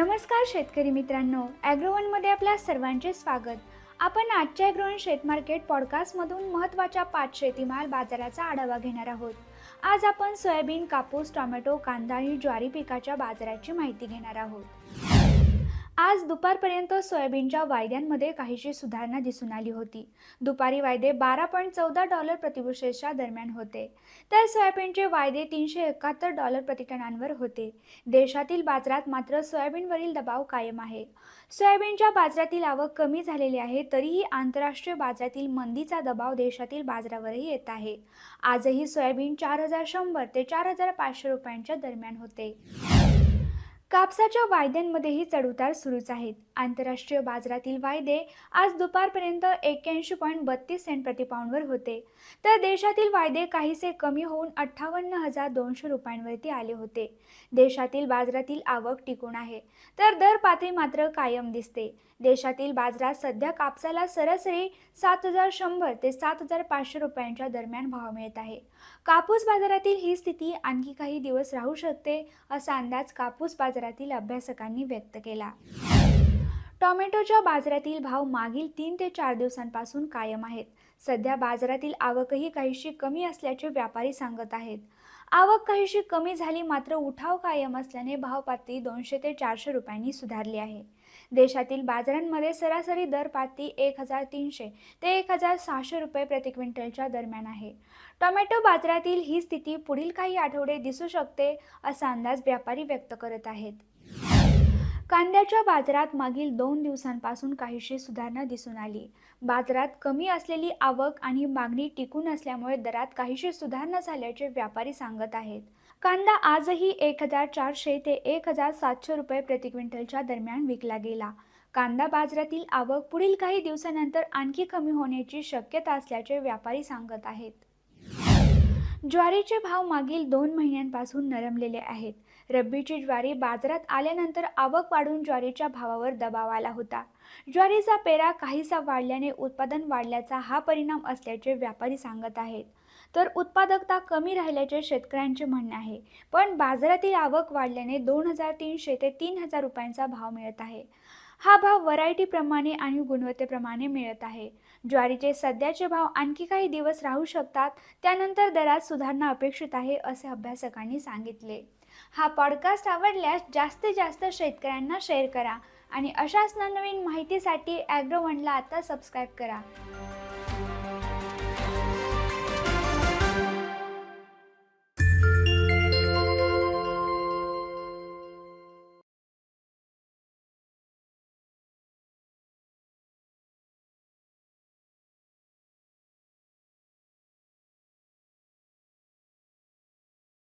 नमस्कार शेतकरी मित्रांनो ॲग्रोवनमध्ये आपल्या सर्वांचे स्वागत. आपण आजच्या ॲग्रोवन शेत मार्केट पॉडकास्टमधून महत्त्वाच्या पाच शेतीमाल बाजाराचा आढावा घेणार आहोत. आज आपण सोयाबीन कापूस टोमॅटो कांदा आणि ज्वारी पिकाच्या बाजाराची माहिती घेणार आहोत. आज दुपारपर्यंत सोयाबीनच्या वायद्यांमध्ये काहीशी सुधारणा दिसून आली होती. दुपारी वायदे बारा पॉईंट चौदा डॉलर प्रतिबुशेसच्या दरम्यान होते. तर सोयाबीनचे वायदे तीनशे एकाहत्तर डॉलर प्रतिटनांवर होते. देशातील बाजारात मात्र सोयाबीनवरील दबाव कायम आहे. सोयाबीनच्या बाजारातील आवक कमी झालेली आहे तरीही आंतरराष्ट्रीय बाजारातील मंदीचा दबाव देशातील बाजारावरही येत आहे. आजही सोयाबीन चार हजार शंभर ते चार हजार पाचशे रुपयांच्या दरम्यान होते. कापसाच्या वायद्यांमध्येही चढउतार सुरूच आहेत. आंतरराष्ट्रीय बाजारातील वायदे आज दुपारपर्यंत एक्क्याऐंशी पॉईंट बत्तीस सेंट प्रतिपाऊंडवर होते. तर देशातील वायदे काहीसे कमी होऊन अठ्ठावन्न हजार दोनशे रुपयांवरती आले होते. देशातील बाजारातील आवक टिकून आहे. तर दर पातळी मात्र कायम दिसते. देशातील बाजारात सध्या कापसाला सरासरी सात हजार शंभर ते सात हजार पाचशे रुपयांच्या दरम्यान भाव मिळत आहे. कापूस बाजारातील ही स्थिती आणखी काही दिवस राहू शकते असा अंदाज कापूस बाजार बाजारातील अभ्यासकांनी व्यक्त केला. टोमॅटोच्या बाजारातील भाव मागील तीन ते चार दिवसांपासून कायम आहेत. सध्या बाजारातील आवकही काहीशी कमी असल्याचे व्यापारी सांगत आहेत. आवक काहीशी कमी झाली मात्र उठाव कायम असल्याने भाव पातळी दोनशे ते चारशे रुपयांनी सुधारली आहे. देशातील बाजारांमध्ये सरासरी दर पाती एक हजार तीनशे ते एक हजार सहाशे रुपये प्रति क्विंटलच्या दरम्यान आहे. टोमॅटो बाजारातील ही स्थिती पुढील काही आठवडे दिसू शकते असा अंदाज व्यापारी व्यक्त करत आहेत. कांद्याच्या बाजारात मागील दोन दिवसांपासून काहीशी सुधारणा दिसून आली. बाजारात कमी असलेली आवक आणि मागणी टिकून असल्यामुळे दरात काहीशी सुधारणा झाल्याचे व्यापारी सांगत आहेत. कांदा आजही एक हजार चारशे ते एक हजार सातशे रुपये प्रति क्विंटलच्या दरम्यान विकला गेला. कांदा बाजारातील आवक पुढील काही दिवसानंतर आणखी कमी होण्याची शक्यता असल्याचे व्यापारी सांगत आहेत. ज्वारीचे भाव मागील दोन महिन्यांपासून नरमलेले आहेत. रब्बीची ज्वारी बाजारात आल्यानंतर आवक वाढून ज्वारीच्या भावावर दबाव आला होता. ज्वारीचा पेरा काहीसा वाढल्याने उत्पादन वाढल्याचा हा परिणाम असल्याचे व्यापारी सांगत आहेत. तर उत्पादकता कमी राहिल्याचे शेतकऱ्यांचे म्हणणे आहे. पण बाजारातील आवक वाढल्याने दोन हजार तीनशे ते तीन हजार रुपयांचा भाव मिळत आहे. हा भाव व्हरायटीप्रमाणे आणि गुणवत्तेप्रमाणे मिळत आहे. ज्वारीचे सध्याचे भाव आणखी काही दिवस राहू शकतात त्यानंतर दरात सुधारणा अपेक्षित आहे असे अभ्यासकांनी सांगितले. हा पॉडकास्ट आवडल्यास जास्तीत जास्त शेतकऱ्यांना शेअर करा आणि अशाच नवनवीन माहितीसाठी ॲग्रो आता सबस्क्राईब करा.